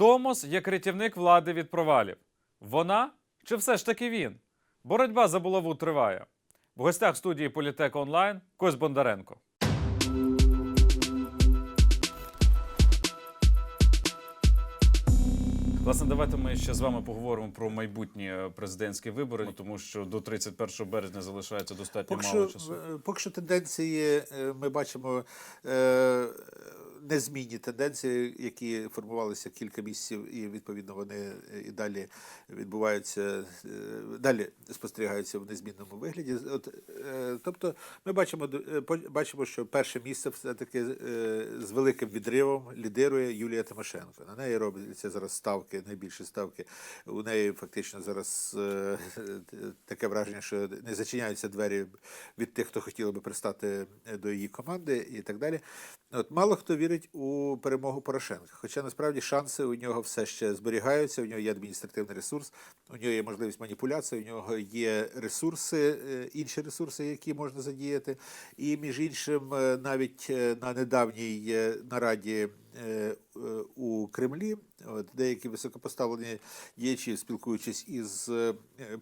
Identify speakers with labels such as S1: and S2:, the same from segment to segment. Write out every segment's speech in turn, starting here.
S1: Томос як рятівник влади від провалів. Вона чи все ж таки він? Боротьба за булаву триває. В гостях студії Політек Онлайн Кось Бондаренко. Власне, давайте ми ще з вами поговоримо про майбутні е, президентські вибори, тому що до 31 березня залишається достатньо
S2: Поки
S1: мало
S2: що,
S1: часу.
S2: е, поки що тенденції е, ми бачимо е, незмінні тенденції, які формувалися кілька місяців, і відповідно вони е, і далі відбуваються, е, далі спостерігаються в незмінному вигляді. От, е, тобто, ми бачимо, бачимо, що перше місце все-таки е, з великим відривом лідирує Юлія Тимошенко. На неї робляться зараз ставки, найбільші ставки. У неї фактично зараз таке враження, що не зачиняються двері від тих, хто хотіли би пристати до її команди і так далі. От мало хто вірить у перемогу Порошенка. Хоча насправді шанси у нього все ще зберігаються. У нього є адміністративний ресурс, у нього є можливість маніпуляції, у нього є ресурси, е, інші ресурси, які можна задіяти. І між іншим, е, навіть е, на недавній нараді у Кремлі, от деякі високопоставлені діячі, спілкуючись із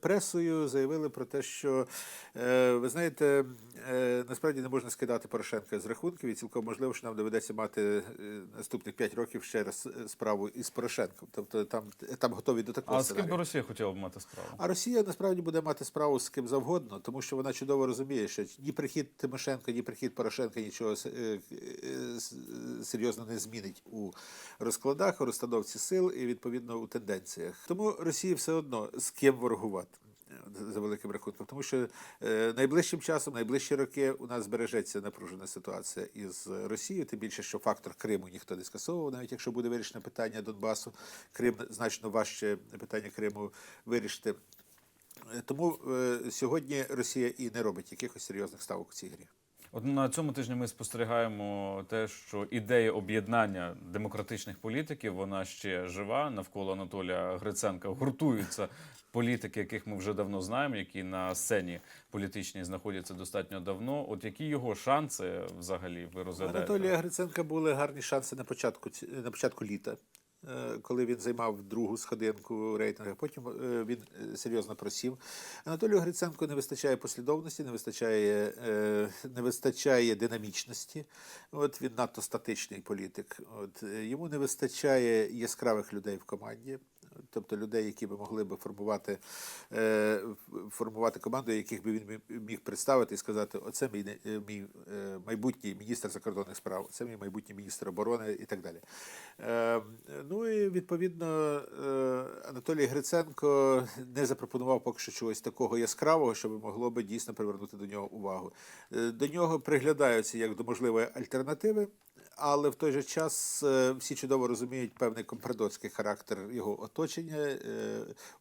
S2: пресою, заявили про те, що ви знаєте, насправді не можна скидати Порошенка з рахунків, і цілком можливо, що нам доведеться мати е, наступних 5 років ще раз е, справу із Порошенком. Тобто там, там готові до такого
S1: А з ким би Росія хотіла б мати справу?
S2: А Росія насправді буде мати справу з ким завгодно, тому що вона чудово розуміє, що ні прихід Тимошенко, ні прихід Порошенка нічого е, е, е, серйозно не змінить у розкладах, у розстановці сил і відповідно у тенденціях. Тому Росії все одно з ким ворогувати. За великим рахунком, тому що е, найближчим часом, найближчі роки у нас збережеться напружена ситуація із Росією, тим більше, що фактор Криму ніхто не скасовував, навіть якщо буде вирішено питання Донбасу, Крим значно важче питання Криму вирішити. Е, Тому е, сьогодні Росія і не робить якихось серйозних ставок у цій грі.
S1: От на цьому тижні ми спостерігаємо те, що ідея об'єднання демократичних політиків вона ще жива. Навколо Анатолія Гриценка гуртуються політики, яких ми вже давно знаємо, які на сцені політичній знаходяться достатньо давно. От які його шанси взагалі ви розглядаєте?
S2: Анатолія Гриценка були гарні шанси на початку на початку літа. Е, Коли він займав другу сходинку рейтингу, потім е, він е, серйозно просів. Анатолію Гриценку не вистачає послідовності, не вистачає, не вистачає динамічності. От він надто статичний політик. От йому не вистачає яскравих людей в команді. Тобто людей, які би могли би формувати, е, формувати команду, яких би він міг представити і сказати: оце мій, е, мій е, майбутній міністр закордонних справ, це мій майбутній міністр оборони і так далі. Ну і відповідно Анатолій Гриценко не запропонував поки що чогось такого яскравого, що могло би дійсно привернути до нього увагу. До нього приглядаються як до можливої альтернативи. Але в той же час всі чудово розуміють певний компрадорський характер його оточення, е,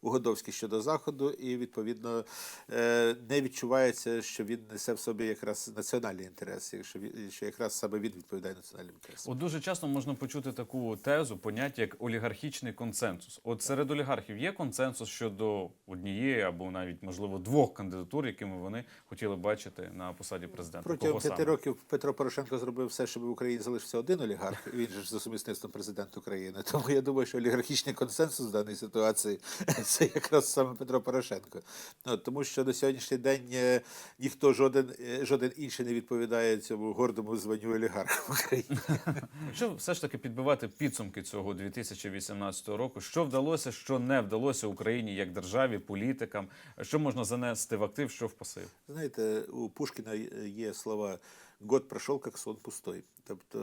S2: угодовський щодо заходу, і відповідно е, не відчувається, що він несе в собі якраз національні інтереси, що що якраз саме він відповідає національним інтересам.
S1: От дуже часто можна почути таку тезу, поняття як олігархічний консенсус. От серед олігархів є консенсус щодо однієї або навіть можливо двох кандидатур, якими вони хотіли бачити на посаді президента.
S2: Протягом п'яти років Петро Порошенко зробив все, щоб в Україні залишився один олігарх. Він же за сумісництвом президент України. Тому я думаю, що олігархічний консенсус даній ситуації це якраз саме Петро Порошенко. Ну, тому що на сьогоднішній день е, ніхто жоден, е, жоден інший не відповідає цьому гордому званню олігарха в Україні.
S1: Якщо все ж таки підбивати підсумки цього 2018 року, що вдалося, що не вдалося Україні як державі, політикам, що можна занести в актив, що в пасив?
S2: Знаєте, у Пушкіна є слова «Год пройшов, як сон пустой». Тобто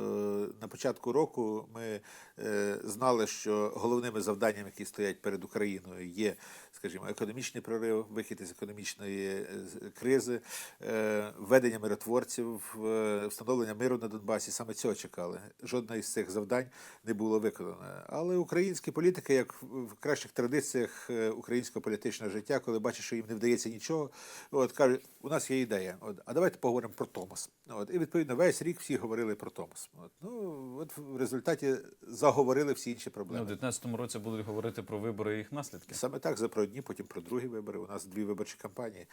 S2: на початку року ми е, знали, що головними завданнями, які стоять перед Україною, є, скажімо, економічний прорив, вихід із економічної е, кризи, е, введення миротворців, е, встановлення миру на Донбасі. Саме цього чекали. Жодне із цих завдань не було виконано. Але українські політики, як в кращих традиціях українського політичного життя, коли бачать, що їм не вдається нічого, от кажуть, у нас є ідея. От, а давайте поговоримо про Томос. От, і відповідно весь рік всі говорили про Томос. От, ну, от в результаті заговорили всі інші
S1: Ну, в
S2: проблеми.
S1: 19-му році будуть говорити про вибори і їх наслідки.
S2: Саме так за про одні, потім про другі вибори. У нас дві виборчі кампанії.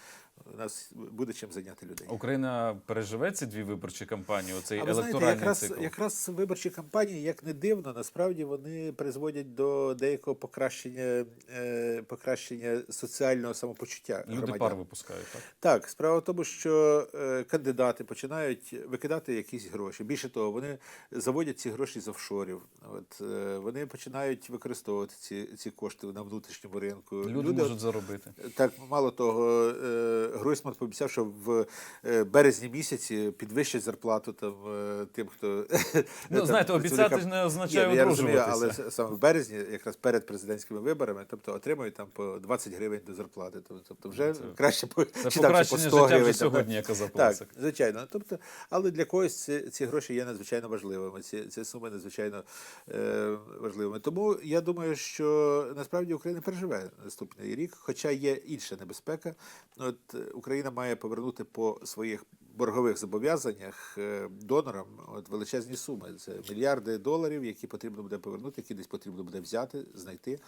S2: У нас буде чим зайняти людей.
S1: Україна переживе ці дві виборчі кампанії, оцей
S2: А ви знаєте, якраз,
S1: цикл.
S2: якраз виборчі кампанії, як не дивно, насправді вони призводять до деякого покращення, е, покращення соціального самопочуття
S1: Люди
S2: громадян.
S1: пар випускають, так?
S2: Так, справа в тому, що е, кандидати починають викидати якісь гроші. Більше того, вони заводять ці гроші з офшорів. От е, вони починають використовувати ці, ці кошти на внутрішньому ринку.
S1: Люди, можуть заробити.
S2: Так, мало того, е, Гройсман пообіцяв, що в е, березні місяці підвищить зарплату там е, тим, хто
S1: Ну,
S2: там,
S1: знаєте, обіцяти ж не означає
S2: Ні, ну, я розумію, але саме в березні, якраз перед президентськими виборами, тобто отримують там по 20 гривень до зарплати. Тобто, тобто вже
S1: Це-
S2: краще
S1: Це
S2: чи там, по 100
S1: життя
S2: гривень. там,
S1: сьогодні, як казав
S2: так, звичайно. Тобто, але для когось ці, ці гроші є надзвичайно важливими. Ці, ці суми надзвичайно е, важливими. Тому я думаю, що насправді Україна переживе наступний рік, хоча є інша небезпека. От е, Україна має повернути по своїх боргових зобов'язаннях е, донорам от величезні суми. Це мільярди доларів, які потрібно буде повернути, які десь потрібно буде взяти, знайти.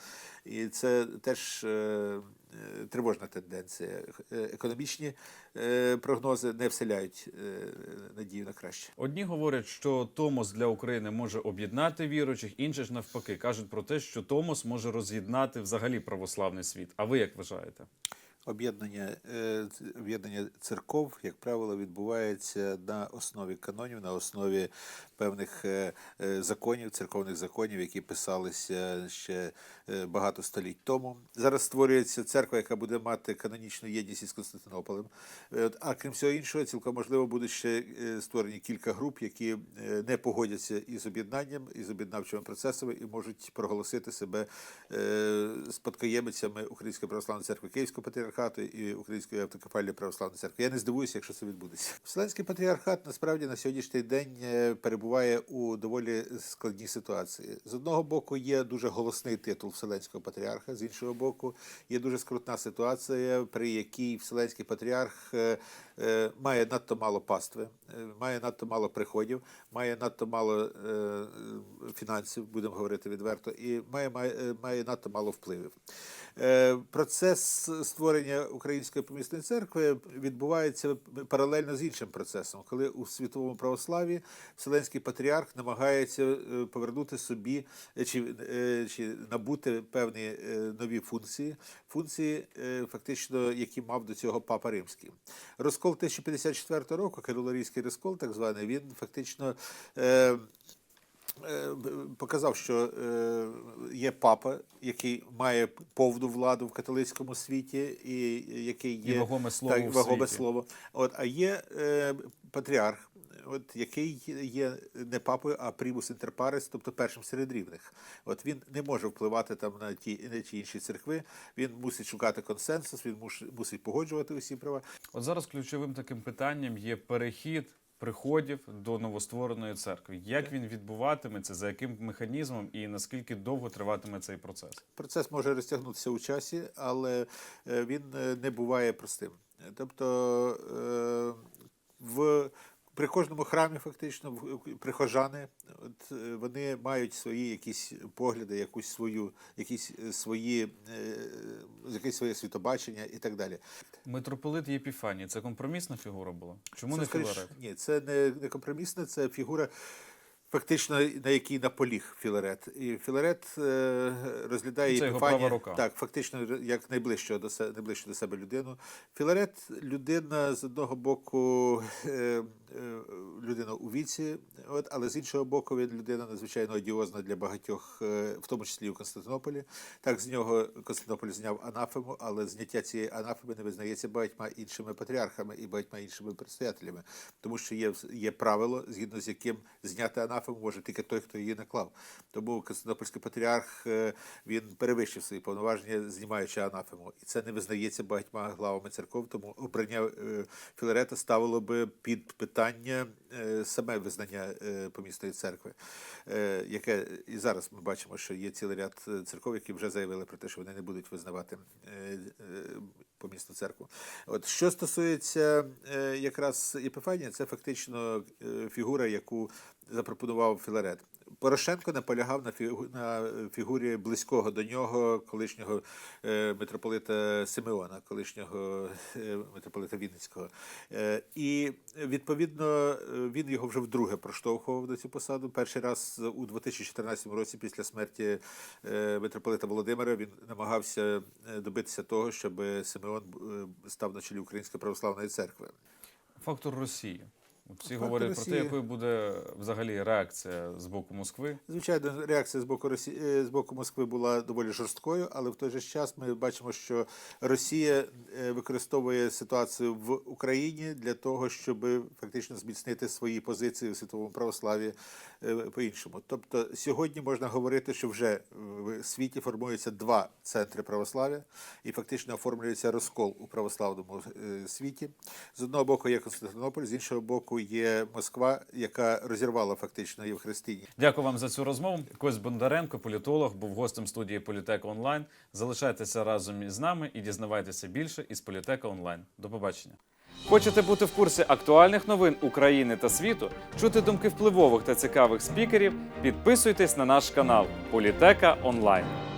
S2: І це теж е, е, тривожна тенденція. Економічні прогнози не вселяють надію на краще.
S1: Одні говорять, що Томос для України може об'єднати віруючих, інші ж навпаки кажуть про те, що Томос може роз'єднати взагалі православний світ. А ви як вважаєте?
S2: Об'єднання е, об'єднання церков, як правило, відбувається на основі канонів, на основі певних е, е, законів, церковних законів, які писалися ще е, багато століть тому. Зараз створюється церква, яка буде мати канонічну єдність із Константинополем. А крім всього іншого, цілком можливо буде ще створені кілька груп, які не погодяться із об'єднанням, із об'єднавчими процесами і можуть проголосити себе спадкоємицями Української православної церкви Київського патріархату і Української автокефальної православної церкви. Я не здивуюся, якщо це відбудеться. Вселенський патріархат насправді на сьогоднішній день е, перебуває у доволі складній ситуації. З одного боку, є дуже голосний титул Вселенського патріарха, з іншого боку, є дуже скрутна ситуація, при якій Вселенський патріарх е, е, має надто мало пастви, е, має надто мало приходів, має надто мало фінансів, будемо говорити відверто, і має, має, має надто мало впливів. Процес створення Української помісної церкви відбувається паралельно з іншим процесом, коли у світовому православі Вселенський патріарх намагається е, повернути собі е, чи, е, чи набути певні нові функції, функції, фактично, які мав до цього Папа Римський. Розкол 1054 року, Кирилорійський розкол, так званий, він фактично. Показав, що є папа, який має повну владу в католицькому світі, і який є
S1: І вагоме слово
S2: так, вагоме
S1: світі.
S2: слово. От, а є патріарх, от, який є не папою, а примус інтерпарес, тобто першим серед рівних. От він не може впливати там на ті на ті інші церкви. Він мусить шукати консенсус, він мусить погоджувати усі права.
S1: От зараз ключовим таким питанням є перехід приходів до новоствореної церкви. Як він відбуватиметься, за яким механізмом і наскільки довго триватиме цей процес?
S2: Процес може розтягнутися у часі, але е, він е, не буває простим. Тобто е, в при кожному храмі, фактично, прихожани, от е, вони мають свої якісь погляди, якусь свою, якісь е, свої, е, якесь своє світобачення і так далі.
S1: Митрополит Єпіфаній це компромісна фігура була? Чому
S2: Це,
S1: не Філарет?
S2: Ні, це не, не компромісне, це фігура, фактично, на якій наполіг Філарет. І Філарет е, розглядає
S1: Це
S2: Епіфанія,
S1: права рука.
S2: Так, фактично, як найближчого до себе, найближчу до себе людину. Філарет людина з одного боку, е, людина у віці, от, але з іншого боку, він людина надзвичайно одіозна для багатьох, е, в тому числі у Константинополі. Так, з нього Константинополь зняв анафему, але зняття цієї анафеми не визнається багатьма іншими патріархами і багатьма іншими предстоятелями, тому що є, є правило, згідно з яким зняти анафему може тільки той, хто її наклав. Тому Константинопольський патріарх е, він перевищив свої повноваження, знімаючи анафему, і це не визнається багатьма главами церков. Тому обрання е, Філарета ставило би під питання е, саме визнання е, помісної церкви, е, яке і зараз ми бачимо, що є цілий ряд церков, які вже заявили про те, що вони не будуть визнавати помісну церкву. От що стосується якраз Епіфанія, це фактично фігура, яку запропонував Філарет. Порошенко наполягав на фігу на фігурі близького до нього колишнього е, митрополита Симеона, колишнього е, митрополита Вінницького. Е, і відповідно він його вже вдруге проштовхував на цю посаду. Перший раз у 2014 році, після смерті е, митрополита Володимира, він намагався е, добитися того, щоб Симеон е, став на чолі Української православної церкви.
S1: Фактор Росії. Всі говорять про те, якою буде взагалі реакція з боку Москви.
S2: Звичайно, реакція з боку Росії з боку Москви була доволі жорсткою, але в той же час ми бачимо, що Росія е, використовує ситуацію в Україні для того, щоб фактично зміцнити свої позиції у світовому православі е, по-іншому. Тобто сьогодні можна говорити, що вже в світі формуються два центри православ'я, і фактично оформлюється розкол у православному е, світі. З одного боку є Константинополь, з іншого боку є Москва, яка розірвала фактично Євхристині.
S1: Дякую вам за цю розмову. Кость Бондаренко, політолог, був гостем студії Політека Онлайн. Залишайтеся разом із нами і дізнавайтеся більше із Політека Онлайн. До побачення. Хочете бути в курсі актуальних новин України та світу, чути думки впливових та цікавих спікерів? Підписуйтесь на наш канал Політека Онлайн.